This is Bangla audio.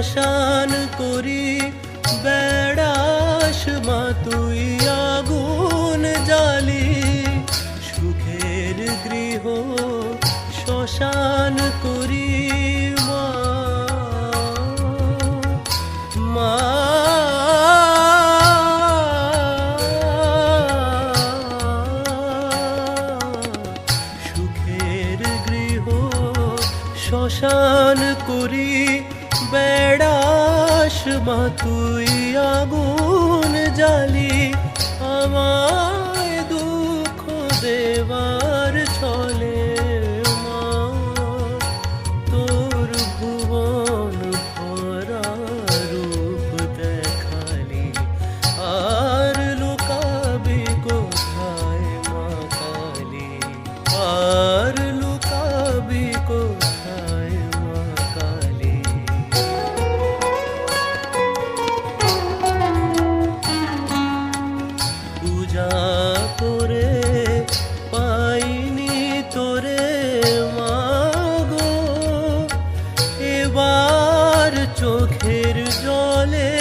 শ্মশান করি বেড়াস মা তুই আগুন জালি সুখের গৃহ শ্মশান করি শ্মশান করি মা তুই তার চোখের জলে